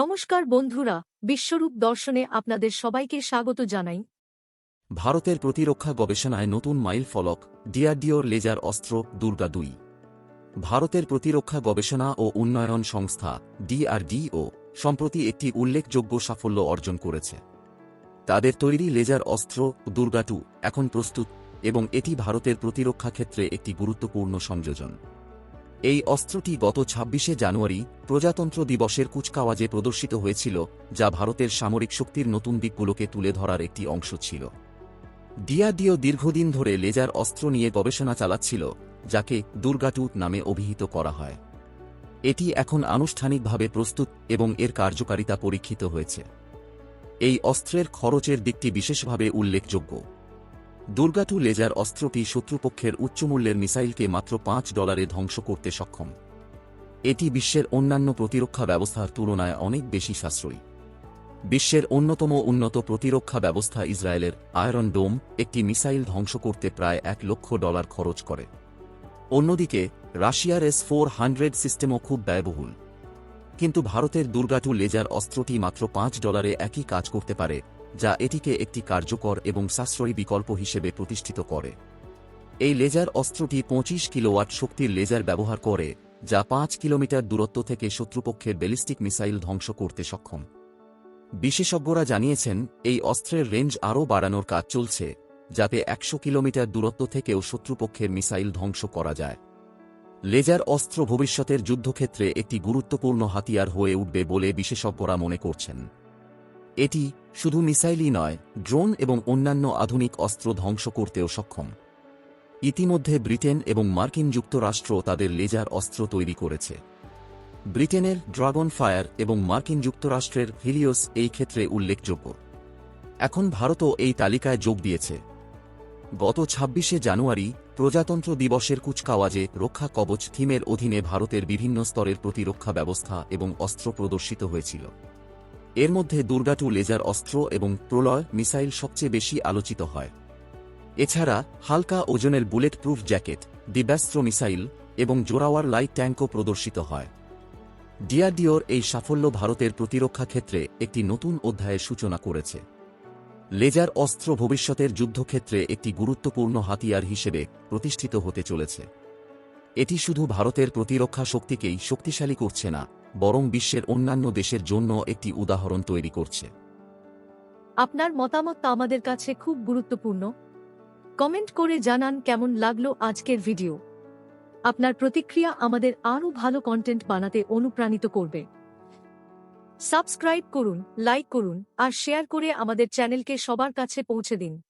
নমস্কার বন্ধুরা, বিশ্বরূপ দর্শনে আপনাদের সবাইকে স্বাগত জানাই। ভারতের প্রতিরক্ষা গবেষণায় নতুন মাইল ফলক, ডিআরডিওর লেজার অস্ত্র, দুর্গা দুই। ভারতের প্রতিরক্ষা গবেষণা ও উন্নয়ন সংস্থা, ডিআরডিও, সম্প্রতি একটি উল্লেখযোগ্য সাফল্য অর্জন করেছে। তাদের তৈরি লেজার অস্ত্র, দুর্গা টু, এখন প্রস্তুত এবং এটি ভারতের প্রতিরক্ষা ক্ষেত্রে একটি গুরুত্বপূর্ণ সংযোজন। এই অস্ত্রটি গত ছাব্বিশে জানুয়ারি প্রজাতন্ত্র দিবসের কুচকাওয়াজে প্রদর্শিত হয়েছিল, যা ভারতের সামরিক শক্তির নতুন দিকগুলোকে তুলে ধরার একটি অংশ ছিল। ডিআরডিও দীর্ঘদিন ধরে লেজার অস্ত্র নিয়ে গবেষণা চালাচ্ছিল, যাকে দুর্গাটু নামে অভিহিত করা হয়। এটি এখন আনুষ্ঠানিকভাবে প্রস্তুত এবং এর কার্যকারিতা পরীক্ষিত হয়েছে। এই অস্ত্রের খরচের দিকটি বিশেষভাবে উল্লেখযোগ্য। দুর্গাটু লেজার অস্ত্রটি শত্রুপক্ষের উচ্চমূল্যের মিসাইলকে মাত্র পাঁচ ডলারে ধ্বংস করতে সক্ষম। এটি বিশ্বের অন্যান্য প্রতিরক্ষা ব্যবস্থার তুলনায় অনেক বেশি সাশ্রয়ী। বিশ্বের অন্যতম উন্নত প্রতিরক্ষা ব্যবস্থা ইসরায়েলের আয়রন ডোম একটি মিসাইল ধ্বংস করতে প্রায় এক লক্ষ ডলার খরচ করে। অন্যদিকে, রাশিয়ার এস ফোর হান্ড্রেড সিস্টেমও খুব ব্যয়বহুল। কিন্তু ভারতের দুর্গাটু লেজার অস্ত্রটি মাত্র পাঁচ ডলারে একই কাজ করতে পারে যা এটিকে একটি কার্যকর এবং সাশ্রয়ী বিকল্প হিসেবে প্রতিষ্ঠিত করে। এই লেজার অস্ত্রটি পঁচিশ কিলোওয়াট শক্তির লেজার ব্যবহার করে, যা পাঁচ কিলোমিটার দূরত্ব থেকে শত্রুপক্ষের ব্যালিস্টিক মিসাইল ধ্বংস করতে সক্ষম। বিশেষজ্ঞরা জানিয়েছেন, এই অস্ত্রের রেঞ্জ আরও বাড়ানোর কাজ চলছে, যাতে একশো কিলোমিটার দূরত্ব থেকেও শত্রুপক্ষের মিসাইল ধ্বংস করা যায়। লেজার অস্ত্র ভবিষ্যতের যুদ্ধক্ষেত্রে একটি গুরুত্বপূর্ণ হাতিয়ার হয়ে উঠবে বলে বিশেষজ্ঞরা মনে করছেন। এটি শুধু মিসাইলই নয়, ড্রোন এবং অন্যান্য আধুনিক অস্ত্র ধ্বংস করতেও সক্ষম। ইতিমধ্যে ব্রিটেন এবং মার্কিন যুক্তরাষ্ট্র তাদের লেজার অস্ত্র তৈরি করেছে। ব্রিটেনের ড্রাগন ফায়ার এবং মার্কিন যুক্তরাষ্ট্রের হিলিওস এই ক্ষেত্রে উল্লেখযোগ্য। এখন ভারতও এই তালিকায় যোগ দিয়েছে। গত ছাব্বিশে জানুয়ারি প্রজাতন্ত্র দিবসের কুচকাওয়াজে রক্ষা কবচ থিমের অধীনে ভারতের বিভিন্ন স্তরের প্রতিরক্ষা ব্যবস্থা এবং অস্ত্র প্রদর্শিত হয়েছিল। এর মধ্যে দুর্গাটু লেজার অস্ত্র এবং প্রলয় মিসাইল সবচেয়ে বেশি আলোচিত হয়। এছাড়া, হালকা ওজনের bullet proof jacket Divyastra missile এবং জোরাওয়ার লাইট ট্যাঙ্কও প্রদর্শিত হয়। ডিআরডিওর এই সাফল্য ভারতের প্রতিরক্ষা ক্ষেত্রে একটি নতুন অধ্যায়ের সূচনা করেছে। লেজার অস্ত্র ভবিষ্যতের যুদ্ধক্ষেত্রে একটি গুরুত্বপূর্ণ হাতিয়ার হিসেবে প্রতিষ্ঠিত হতে চলেছে। এটি শুধু ভারতের প্রতিরক্ষা শক্তিকেই শক্তিশালী করছে না বরং বিশ্বের অন্যান্য দেশের জন্য একটি উদাহরণ তৈরি করছে। আপনার মতামত আমাদের কাছে খুব গুরুত্বপূর্ণ। কমেন্ট করে জানান কেমন লাগল আজকের ভিডিও। আপনার প্রতিক্রিয়া আমাদের আরও ভালো কন্টেন্ট বানাতে অনুপ্রাণিত করবে। সাবস্ক্রাইব করুন, লাইক করুন, আর শেয়ার করে আমাদের চ্যানেলকে সবার কাছে পৌঁছে দিন।